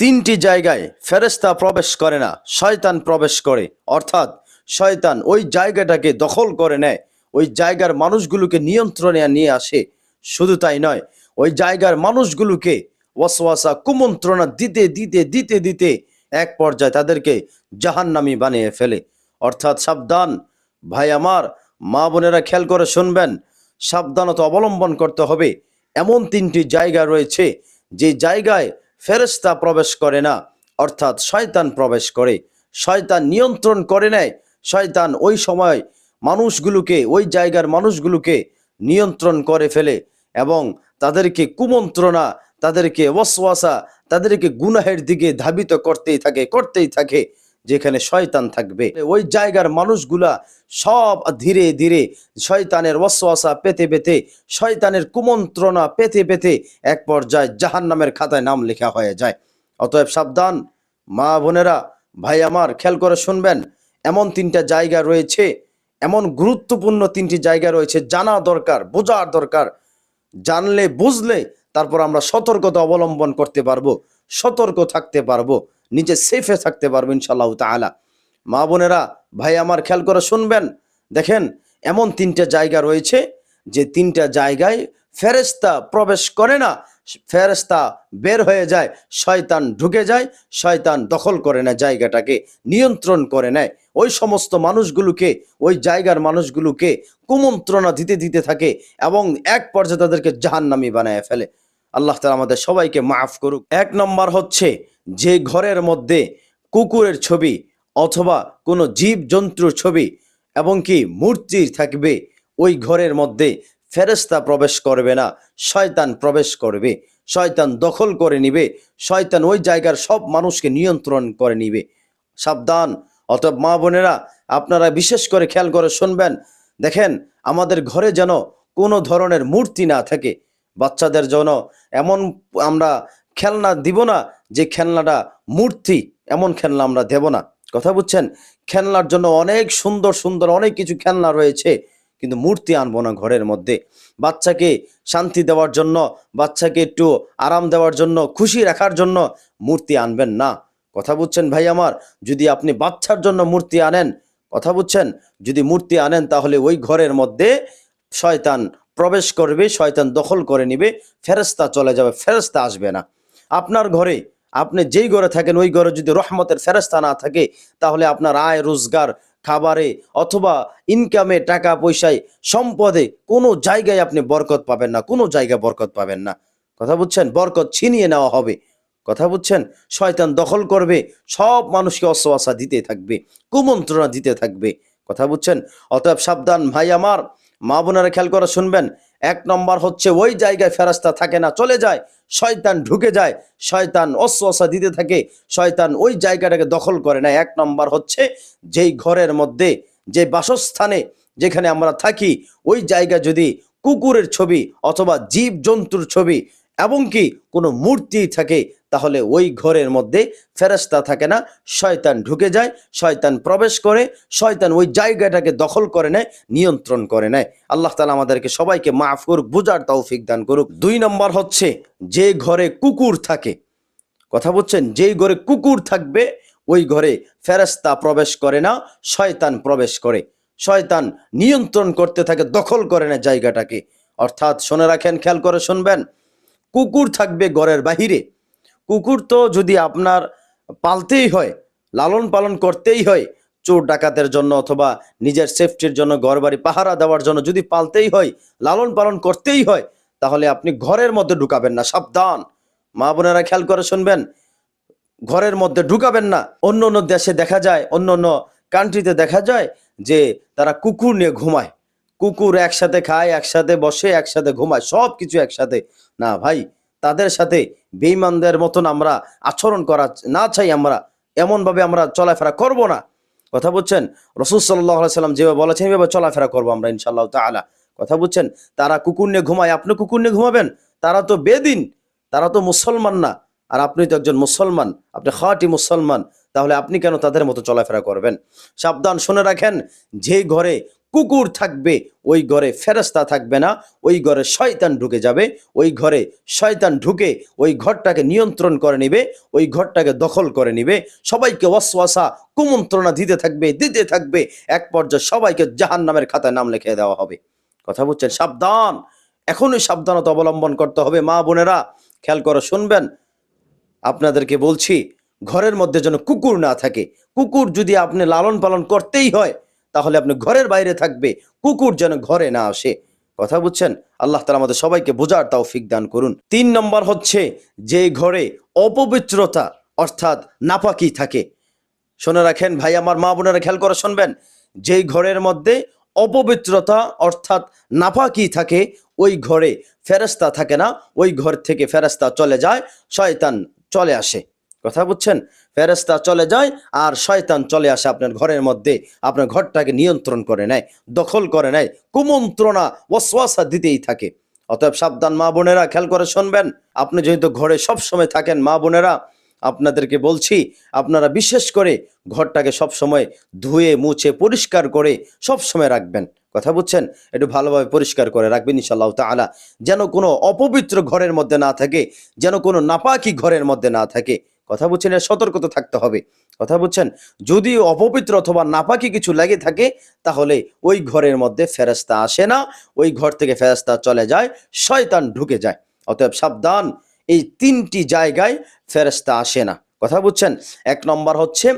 তিনটি জায়গায় ফেরেস্তা প্রবেশ করে না, শয়তান প্রবেশ করে। অর্থাৎ শয়তান ওই জায়গাটাকে দখল করে নেয়, ওই জায়গার মানুষগুলোকে নিয়ন্ত্রণে নিয়ে আসে। শুধু তাই নয়, ওই জায়গার মানুষগুলোকে ওয়াসওয়াসা, কুমন্ত্রণা দিতে দিতে দিতে দিতে এক পর্যায়ে তাদেরকে জাহান্নামি বানিয়ে ফেলে। অর্থাৎ সাবধান, ভাই আমার, মা বোনেরা খেয়াল করে শুনবেন, সাবধানতা অবলম্বন করতে হবে। এমন তিনটি জায়গা রয়েছে, যে জায়গায় ফেরেস্তা প্রবেশ করে না, অর্থাৎ শয়তান প্রবেশ করে। শয়তান নিয়ন্ত্রণ করে নেয়। শয়তান ওই সময় মানুষগুলোকে, ওই জায়গার মানুষগুলোকে নিয়ন্ত্রণ করে ফেলে এবং তাদেরকে কুমন্ত্রণা, তাদেরকে ওয়াসওয়াসা, তাদেরকে গুনাহের দিকে ধাবিত করতেই থাকে করতেই থাকে। যেখানে শয়তান থাকবে। ওই জায়গার মানুষগুলা সব ধীরে ধীরে শয়তানের ওয়াসওয়াসা পেতে পেতে, শয়তানের কুমন্ত্রণা পেতে পেতে এক পর্যায়ে জাহান্নামের খাতায় নাম লেখা হয়ে যায়। অতএব সাবধান, মা বোনেরা, ভাই আমার, খেয়াল করে শুনবেন, এমন তিনটা জায়গা রয়েছে, এমন গুরুত্বপূর্ণ তিনটি জায়গা রয়েছে, জানা দরকার, বোঝার দরকার। জানলে, বুঝলে, তারপর আমরা সতর্কতা অবলম্বন করতে পারব, সতর্ক থাকতে পারব। নিজে সেফে থাকতে পারব ইনশাল্লাহ তাআলা। মা বোনেরা, ভাই আমার খেয়াল করে শুনবেন। দেখেন, এমন তিনটা জায়গা রয়েছে যে তিনটা জায়গায় ফেরেস্তা প্রবেশ করে না। ফেরেস্তা বের হয়ে যায়, শয়তান ঢুকে যায়, শয়তান দখল করে নেয় জায়গাটাকে, নিয়ন্ত্রণ করে নেয়। ওই সমস্ত মানুষগুলোকে, ওই জায়গার মানুষগুলোকে কুমন্ত্রণা দিতে দিতে থাকে এবং এক পর্যায়ে তাদেরকে জাহান্নামি বানায় ফেলে। আল্লাহ তালা আমাদের সবাইকে মাফ করুক। এক নম্বর হচ্ছে যে ঘরের মধ্যে কুকুরের ছবি অথবা কোনো জীব জন্তুর ছবি এবং কি মূর্তি থাকবে, ওই ঘরের মধ্যে ফেরেস্তা প্রবেশ করবে না, শয়তান প্রবেশ করবে। শয়তান দখল করে নিবে, শয়তান ওই জায়গার সব মানুষকে নিয়ন্ত্রণ করে নিবে। সাবধান, অতএব মা বোনেরা, আপনারা বিশেষ করে খেয়াল করে শুনবেন। দেখেন, আমাদের ঘরে যেন কোনো ধরনের মূর্তি না থাকে বাচ্চাদের জন্য এমন আমরা খেলনা দিব না যে খেলনাটা মূর্তি, এমন খেলনা আমরা দেব না। কথা বুঝছেন? খেলনার জন্য অনেক সুন্দর সুন্দর অনেক কিছু খেলনা রয়েছে, কিন্তু মূর্তি আনব না ঘরের মধ্যে। বাচ্চাকে শান্তি দেওয়ার জন্য, বাচ্চাকে একটু আরাম দেওয়ার জন্য, খুশি রাখার জন্য মূর্তি আনবেন না। কথা বুঝছেন ভাই আমার? যদি আপনি বাচ্চার জন্য মূর্তি আনেন, কথা বুঝছেন? যদি মূর্তি আনেন তাহলে ওই ঘরের মধ্যে শয়তান প্রবেশ করবে, শয়তান দখল করে নিবে ফেরস্তা চলে যাবে ফেরেস্তা আসবে না। আপনার ঘরে আপনি যেই ঘরে থাকেন, ওই ঘরে যদি রহমতের ফেরেস্তা না থাকে, তাহলে আপনার আয়, রোজগার, খাবারে অথবা ইনকামে টাকা পয়সায়, সম্পদে কোনো জায়গায় আপনি বরকত পাবেন না, কোনো জায়গায় বরকত পাবেন না। কথা বুঝছেন? বরকত ছিনিয়ে নেওয়া হবে। কথা বুঝছেন? শয়তান দখল করবে, সব মানুষকে অসওয়াসা দিতে থাকবে, কুমন্ত্রণা দিতে থাকবে। কথা বুঝছেন? অতএব সাবধান, ভাই আমার মা বোনেরা খেয়াল করে শুনবেন, এক নম্বর হচ্ছে ওই জায়গায় ফেরাস্তা থাকে না, চলে যায়, শয়তান ঢুকে যায়, শয়তান অসওয়াসা দিতে থাকে, শয়তান ওই জায়গাটাকে দখল করে না এক নম্বর হচ্ছে যেই ঘরের মধ্যে, যে বাসস্থানে যেখানে আমরা থাকি, ওই জায়গা যদি কুকুরের ছবি অথবা জীব জন্তুর ছবি এবং কি কোনো মূর্তি থাকে তাহলে ওই ঘরের মধ্যে ফেরেস্তা থাকে না। শয়তান ঢুকে যায়, শয়তান প্রবেশ করে, শয়তান ওই জায়গাটাকে দখল করে নেয়, নিয়ন্ত্রণ করে নেয়। আল্লাহ তালা আমাদেরকে সবাইকে মাফ করুক তৌফিক দান করুক। দুই নম্বর হচ্ছে, যে ঘরে কুকুর থাকে, কথা বলছেন, যেই ঘরে কুকুর থাকবে, ওই ঘরে ফেরেস্তা প্রবেশ করে না, শয়তান প্রবেশ করে। শয়তান নিয়ন্ত্রণ করতে থাকে, দখল করে না জায়গাটাকে। অর্থাৎ, শুনে রাখেন, খেয়াল করে শুনবেন, কুকুর থাকবে ঘরের বাহিরে কুকুর তো যদি আপনার পালতেই হয়, লালন পালন করতেই হয়, চোর ডাকাতের জন্য অথবা নিজের সেফটির জন্য ঘর বাড়ি পাহারা দেওয়ার জন্য যদি পালতেই হয়, লালন পালন করতেই হয়, তাহলে আপনি ঘরের মধ্যে ঢুকাবেন না, সাবধান। মা বোনেরা খেয়াল করে শুনবেন, ঘরের মধ্যে ঢুকাবেন না। অন্য অন্য দেশে দেখা যায়, অন্য অন্য কান্ট্রিতে দেখা যায় যে তারা কুকুর নিয়ে ঘুমায়। কুকুর একসাথে খায়, একসাথে বসে, একসাথে ঘুমায় সব কিছু একসাথে। না ভাই, তাদের সাথে বেইমানদের মতন আমরা আচরণ করা না চাই, আমরা এমনভাবে আমরা চলাফেরা করব না। কথা বুঝছেন? রসুল সাল্লাম যেভাবে বলেছেন, এভাবে চলাফেরা করব আমরা ইনশাল্লাহ তালা কথা বলছেন তারা কুকুর নিয়ে ঘুমায়, আপনি কুকুর নিয়ে ঘুমাবেন? তারা তো বেদিন, তারা তো মুসলমান না। আর আপনি তো একজন মুসলমান, আপনি খাঁটি মুসলমান, তাহলে আপনি কেন তাদের মতো চলাফেরা করবেন? সাবধান শুনে রাখেন যে ঘরে কুকুর থাকবে, ওই ঘরে ফেরেস্তা থাকবে না, ওই ঘরে শয়তান ঢুকে যাবে, ওই ঘরে শয়তান ঢুকে ওই ঘরটাকে নিয়ন্ত্রণ করে নিবে, ওই ঘরটাকে দখল করে নিবে, সবাইকে ওয়াসওয়াসা, কুমন্ত্রণা দিতে থাকবে দিতে থাকবে, এক পর্যায়ে সবাইকে জাহান নামের খাতায় নাম লিখে দেওয়া হবে। কথা বলছেন, সাবধান! এখনই সাবধানতা অবলম্বন করতে হবে, মা বোনেরা, খেয়াল করে শুনবেন। আপনাদেরকে বলছি, ঘরের মধ্যে যেন কুকুর না থাকে। কুকুর যদি আপনি লালন পালন করতেই হয় তাহলে আপনি ঘরের বাইরে থাকবে, কুকুর যেন ঘরে না আসে। কথা বুঝছেন? আল্লাহ তালা আমাদের সবাইকে বোঝার তৌফিক দান করুন। তিন নম্বর হচ্ছে, যে ঘরে অপবিত্রতা, অর্থাৎ নাপাকি থাকে। শুনে রাখেন, ভাই, আমার মা বোনেরা খেয়াল করে শুনবেন যেই ঘরের মধ্যে অপবিত্রতা, অর্থাৎ নাপাকি থাকে, ওই ঘরে ফেরেস্তা থাকে না, ওই ঘর থেকে ফেরেস্তা চলে যায়, শয়তান চলে আসে। কথা বুঝছেন? ফেরেস্তা চলে যায় আর শয়তান চলে আসে আপনার ঘরের মধ্যে। আপনার ঘরটাকে নিয়ন্ত্রণ করে নেয়, দখল করে নেয়, কুমন্ত্রণা, ওয়াসওয়াসা দিতেই থাকে। অতএব সাবধান মা বোনেরা, খেয়াল করে শুনবেন। আপনি যেহেতু ঘরে সব সময় থাকেন মা বোনেরা, আপনাদেরকে বলছি, আপনারা বিশেষ করে ঘরটাকে সব সময় ধুয়ে, মুছে, পরিষ্কার করে সব সময় রাখবেন। কথা বুঝছেন? একটু ভালোভাবে পরিষ্কার করে রাখবেন ইনশাল্লাহ তাআলা। যেন কোনো অপবিত্র ঘরের মধ্যে না থাকে, যেন কোনো নাপাকি ঘরের মধ্যে না থাকে। কথা বুঝছেন এর সতর্কতা থাকতে হবে। কথা বুঝছেন যদি অপবিত্র অথবা নাপাকি কিছু লেগে থাকে, তাহলে ওই ঘরের মধ্যে ফেরেস্তা আসে না। ওই ঘর থেকে ফেরেস্তা চলে যায়, শয়তান ঢুকে যায়। অতএব সাবধান, এই তিনটি জায়গায় ফেরেস্তা আসে না। কথা বুঝছেন এক নম্বর হচ্ছে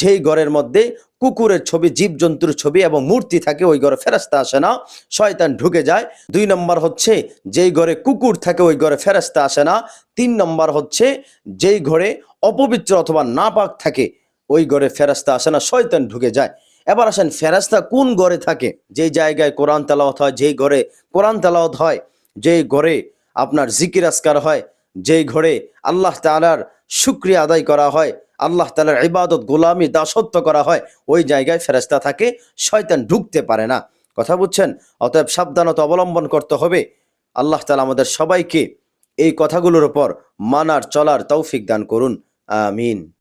যেই ঘরের মধ্যে কুকুরের ছবি, জীবজন্তুর ছবি এবং মূর্তি থাকে, ওই ঘরে ফেরেস্তা আসে না, শয়তান ঢুকে যায়। দুই নম্বর হচ্ছে যেই ঘরে কুকুর থাকে, ওই ঘরে ফেরেস্তা আসে না। তিন নম্বর হচ্ছে যেই ঘরে অপবিত্র অথবা নাপাক থাকে, ওই ঘরে ফেরেস্তা আসে না, শয়তান ঢুকে যায়। এবার আসেন ফেরেস্তা কোন ঘরে থাকে? যেই জায়গায় কোরআন তেলাওয়াত হয়, যেই ঘরে কোরআন তেলাওয়াত হয়, যেই ঘরে আপনার জিকির আসকার হয়, যেই ঘরে আল্লাহ তালার শুক্রিয়া আদায় করা হয়, আল্লাহ তালার ইবাদত, গোলামি, দাসত্ব করা হয়, ওই জায়গায় ফেরেস্তা থাকে, শয়তান ঢুকতে পারে না। কথা বুঝছেন? অতএব সাবধানতা অবলম্বন করতে হবে। আল্লাহ তালা আমাদের সবাইকে এই কথাগুলোর উপর মানার, চলার তৌফিক দান করুন। Amin.